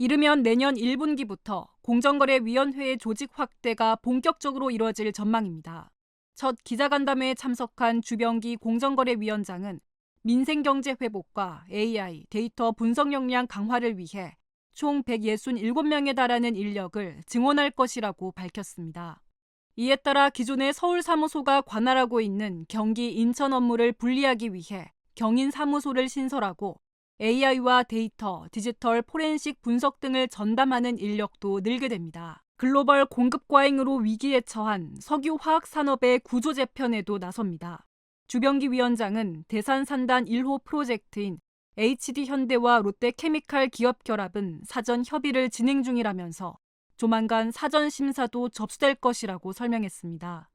이르면 내년 1분기부터 공정거래위원회의 조직 확대가 본격적으로 이뤄질 전망입니다. 첫 기자간담회에 참석한 주병기 공정거래위원장은 민생경제 회복과 AI, 데이터 분석 역량 강화를 위해 총 167명에 달하는 인력을 증원할 것이라고 밝혔습니다. 이에 따라 기존의 서울 사무소가 관할하고 있는 경기 인천 업무를 분리하기 위해 경인 사무소를 신설하고 AI와 데이터, 디지털 포렌식 분석 등을 전담하는 인력도 늘게 됩니다. 글로벌 공급 과잉으로 위기에 처한 석유 화학 산업의 구조 재편에도 나섭니다. 주병기 위원장은 대산 산단 1호 프로젝트인 HD 현대와 롯데 케미칼 기업 결합은 사전 협의를 진행 중이라면서 조만간 사전 심사도 접수될 것이라고 설명했습니다.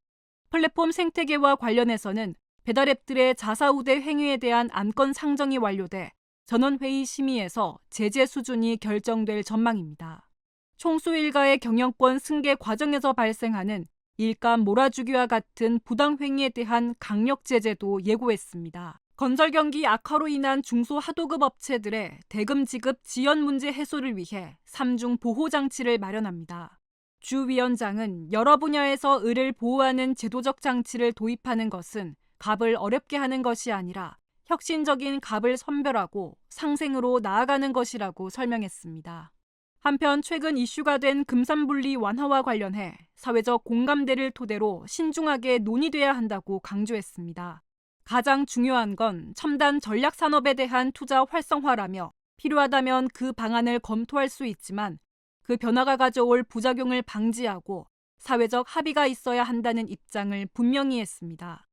플랫폼 생태계와 관련해서는 배달앱들의 자사우대 행위에 대한 안건 상정이 완료돼 전원회의 심의에서 제재 수준이 결정될 전망입니다. 총수 일가의 경영권 승계 과정에서 발생하는 일감 몰아주기와 같은 부당행위에 대한 강력 제재도 예고했습니다. 건설 경기 악화로 인한 중소 하도급 업체들의 대금 지급 지연 문제 해소를 위해 3중 보호 장치를 마련합니다. 주 위원장은 여러 분야에서 을을 보호하는 제도적 장치를 도입하는 것은 갑을 어렵게 하는 것이 아니라 혁신적인 갑을 선별하고 상생으로 나아가는 것이라고 설명했습니다. 한편 최근 이슈가 된 금산분리 완화와 관련해 사회적 공감대를 토대로 신중하게 논의돼야 한다고 강조했습니다. 가장 중요한 건 첨단 전략 산업에 대한 투자 활성화라며 필요하다면 그 방안을 검토할 수 있지만 그 변화가 가져올 부작용을 방지하고 사회적 합의가 있어야 한다는 입장을 분명히 했습니다.